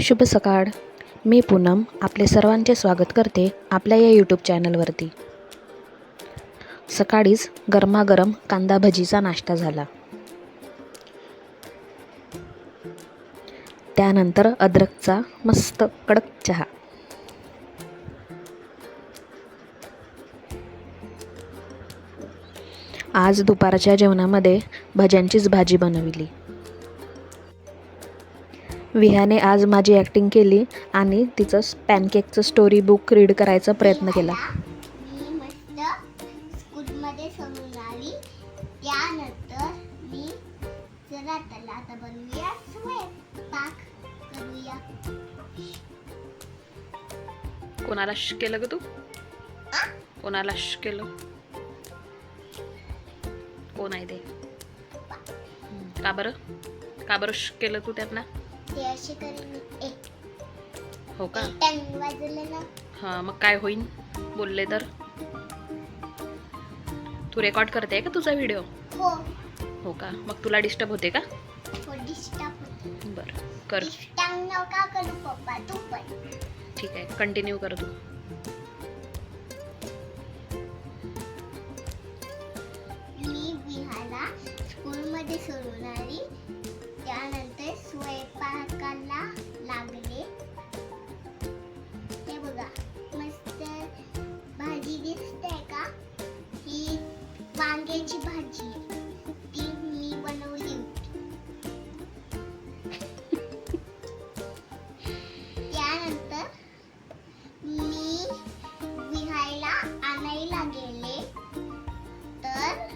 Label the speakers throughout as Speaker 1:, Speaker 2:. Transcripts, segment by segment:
Speaker 1: शुभ सकाळ. मी पूनम आपले सर्वांचे स्वागत करते आपल्या या यूट्यूब चॅनलवरती. सकाळीच गरमागरम कांदा भजीचा नाश्ता झाला. त्यानंतर अद्रकचा मस्त कडक चहा. आज दुपारच्या जेवणामध्ये भज्यांचीच भाजी बनविली. विहाने आज माझी ॲक्टिंग केली आणि तिचं पॅनकेकचं स्टोरी बुक रीड करायचा प्रयत्न केला.
Speaker 2: मी मस्त स्कूलमध्ये आली त्यानंतर मी चला त्याला आता बनवूया स्वयंपाक करूया
Speaker 1: कोणाला श केलं ग तू? कोणाला श केलं? कोण आहे ते? का बरं? का बरं श केलं तू त्यांना?
Speaker 2: ते असे करेन एक.
Speaker 1: हो का?
Speaker 2: ना.
Speaker 1: हां मग काय होईन? बोलले तर. तू रेकॉर्ड करते का तुझा व्हिडिओ
Speaker 2: हो.
Speaker 1: हो का? मग तुला डिस्टर्ब होते का?
Speaker 2: हो डिस्टर्ब
Speaker 1: बरं कर.
Speaker 2: डिस्टर्ब नका करू पप्पा तू पण.
Speaker 1: ठीक आहे कंटिन्यू कर तू.
Speaker 2: मी विहाला स्कूलमध्ये आली त्यानंतर स्वयंपाकाला लागले. ते बघा मस्त भाजी दिसते का? ही वांग्याची भाजी. ती मी बनवली होती. त्यानंतर मी विहायला आणायला गेले. तर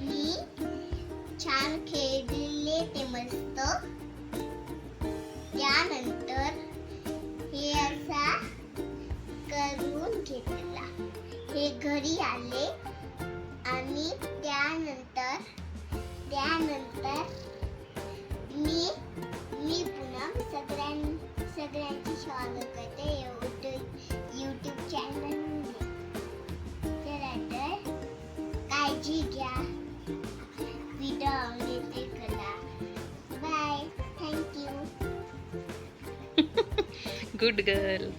Speaker 2: मी छान खेळले ते मस्त. त्यानंतर हे असा करून घेतला. हे घरी आले आणि त्यानंतर त्यानंतर मी मी पुन्हा सगळ्यां सगळ्यांची स्वागत करते यूट्यूब यूट्यूब चॅनल तर काळजी घ्या.
Speaker 1: गुड गर्ल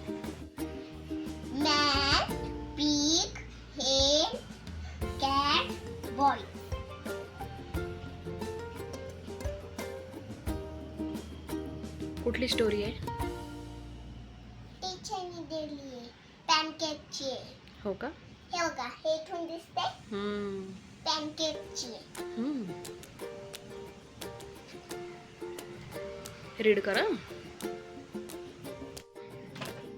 Speaker 2: मॅन पीक हे कॅट बॉय
Speaker 1: कुठली स्टोरी आहे?
Speaker 2: टीचरनी दिली आहे. पॅनकेकची आहे.
Speaker 1: हो का?
Speaker 2: हे बघा हे इथून दिसते
Speaker 1: हम्म,
Speaker 2: पॅनकेकची आहे.
Speaker 1: हम्म. रीड करा.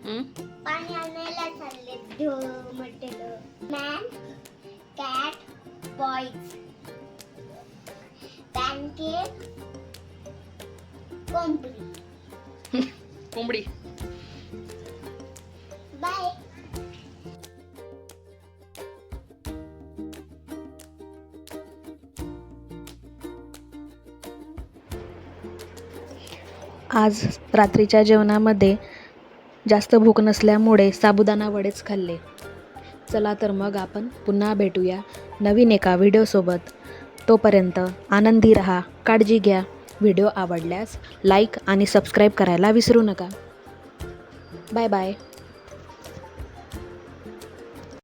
Speaker 2: पाणी आणायला चालले धो म्हटलं मॅन कॅट बॉईज पॅनकेक कोंबडी.
Speaker 1: कोंबडी.
Speaker 2: बाय
Speaker 1: आज रात्रीच्या जेवणामध्ये जास्त भूक नसल्यामुळे साबुदाणा वडेच खाल्ले. चला तर मग आपण पुन्हा भेटूया नवीन एका व्हिडिओसोबत तोपर्यंत आनंदी रहा काळजी घ्या. व्हिडिओ आवडल्यास लाईक आणि सबस्क्राईब करायला विसरू नका. Bye bye